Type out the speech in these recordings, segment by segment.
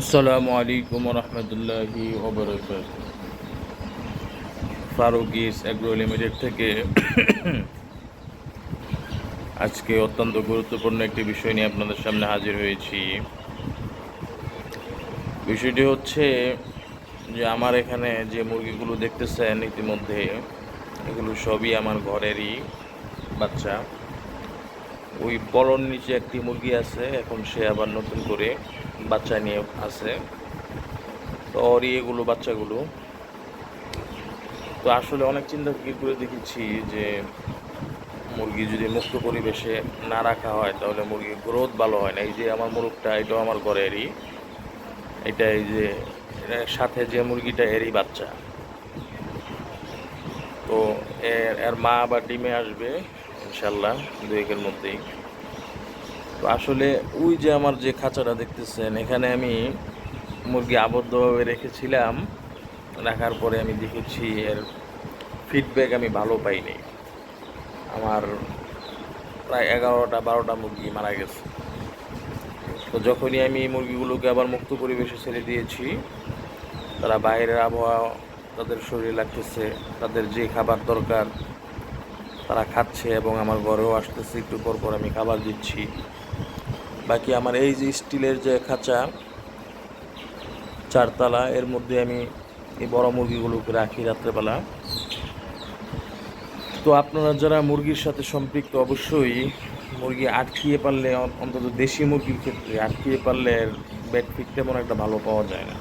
আসসালামু আলাইকুম রহমতুল্লাহি ওবরাকাত ফারুকিস অ্যাগ্রো লিমিটেড থেকে আজকে অত্যন্ত গুরুত্বপূর্ণ একটি বিষয় নিয়ে আপনাদের সামনে হাজির হয়েছি। বিষয়টি হচ্ছে যে আমার এখানে যে মুরগিগুলো দেখতেছেন ইতিমধ্যে, এগুলো সবই আমার ঘরেরই বাচ্চা। ওই বলন নিচে একটি মুরগি আছে, এখন সে আবার নতুন করে বাচ্চা নিয়ে আছে। তো ওরই এগুলো বাচ্চাগুলো। তো আসলে অনেক চিন্তা করে দেখেছি যে মুরগি যদি মুক্ত পরিবেশে না রাখা হয়, তাহলে মুরগির গ্রোথ ভালো হয় না। এই যে আমার মুরগটা, এটাও আমার ঘরেরই এটা এই যে সাথে যে মুরগিটা, এরই বাচ্চা। তো এর এর মা আবার ডিমে আসবে, ইনশাল্লাহ দু একের মধ্যেই। তো আসলে ওই যে আমার যে খাঁচাটা দেখতেছেন, এখানে আমি মুরগি আবদ্ধভাবে রেখেছিলাম। রাখার পরে আমি দেখেছি এর ফিডব্যাক আমি ভালো পাইনি। আমার প্রায় এগারোটা, বারোটা মুরগি মারা গেছে। তো যখনই আমি মুরগিগুলোকে আবার মুক্ত পরিবেশে ছেড়ে দিয়েছি, তারা বাইরের আবহাওয়া, তাদের শরীরে লাগতেছে, তাদের যে খাবার দরকার, তারা খাচ্ছে এবং আমার ঘরেও আসতেছে। একটু পর পর আমি খাবার দিচ্ছি। বাকি আমার এই যে স্টিলের যে খাঁচা, চারতলা, এর মধ্যে আমি এই বড় মুরগিগুলোকে রাখি রাত্রেবেলা। তো আপনারা যারা মুরগির সাথে সম্পৃক্ত, অবশ্যই মুরগি আটকিয়ে পারলে, অন্তত দেশি মুরগির ক্ষেত্রে আটকিয়ে পারলে বেড ফিট তেমন একটা ভালো পাওয়া যায় না।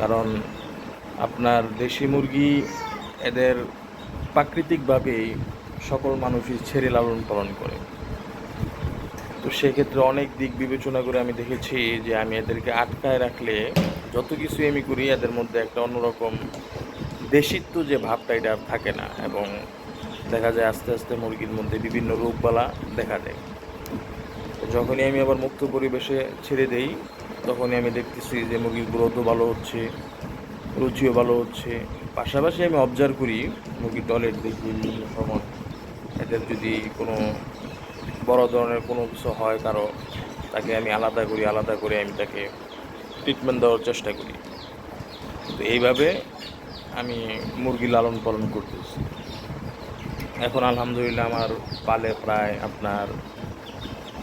কারণ আপনার দেশি মুরগি এদের প্রাকৃতিকভাবেই সকল মানুষই ছেড়ে লালন পালন করে। তো সেক্ষেত্রে অনেক দিক বিবেচনা করে আমি দেখেছি যে আমি এদেরকে আটকায় রাখলে যত কিছু আমি করি, এদের মধ্যে একটা অন্যরকম দেশিত্ব যে ভাবটা এটা থাকে না এবং দেখা যায় আস্তে আস্তে মুরগির মধ্যে বিভিন্ন রোগবালা দেখা দেয়। যখনই আমি আবার মুক্ত পরিবেশে ছেড়ে দেই, তখনই আমি দেখতেছি যে মুরগির গ্রোথও ভালো হচ্ছে, রুচিও ভালো হচ্ছে। পাশাপাশি আমি অবজার্ভ করি মুরগির টয়লেট দেখি বিভিন্ন সময় এদের যদি কোনো বড় ধরনের কোনো কিছু হয় কারও, তাকে আমি আলাদা করি, আলাদা করে আমি তাকে ট্রিটমেন্ট দেওয়ার চেষ্টা করি। তো এইভাবে আমি মুরগি লালন পালন করতেছি। এখন আলহামদুলিল্লাহ আমার পালে প্রায় আপনার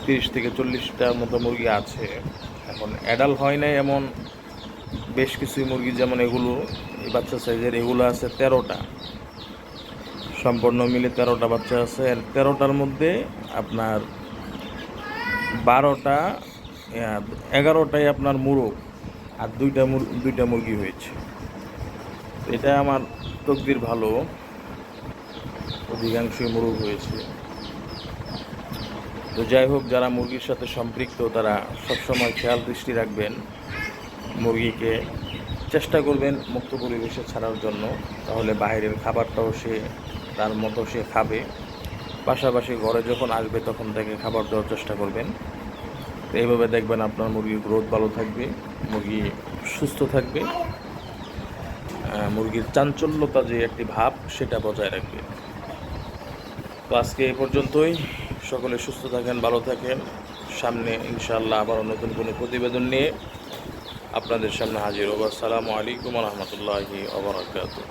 তিরিশ থেকে চল্লিশটার মতো মুরগি আছে। এখন অ্যাডাল হয় নাই এমন, বেশ কিছু মুরগি যেমন এগুলো, এই বাচ্চা সাইজের এগুলো আছে তেরোটা। সম্পূর্ণ মিলে তেরোটা বাচ্চা আছে। আর তেরোটার মধ্যে আপনার বারোটা এগারোটাই আপনার মুরগ আর দুইটা মুর- দুইটা মুরগি হয়েছে। এটা আমার তকদির ভালো। অধিকাংশই মুরগ হয়েছে। তো যাই হোক, যারা মুরগির সাথে সম্পৃক্ত, তারা সবসময় খেয়াল দৃষ্টি রাখবেন। মুরগিকে চেষ্টা করবেন মুক্ত পরিবেশে ছাড়ার জন্য। তাহলে বাইরের খাবারটাও সে তার মতো সে খাবে। পাশাপাশি ঘরে যখন আসবে, তখন তাকে খাবার দেওয়ার চেষ্টা করবেন। তো এইভাবে দেখবেন আপনার মুরগির গ্রোথ ভালো থাকবে, মুরগি সুস্থ থাকবে। মুরগির চাঞ্চল্যতা যে একটি ভাব, সেটা বজায় রাখবে। তো আজকে এই পর্যন্তই। সকলে সুস্থ থাকেন, ভালো থাকেন। সামনে ইনশাআল্লাহ আবারও নতুন কোনো প্রতিবেদন নিয়ে আপনাদের সামনে হাজির হব। আসসালামু আলাইকুম রহমতুল্লাহি ওবরাকাতুহ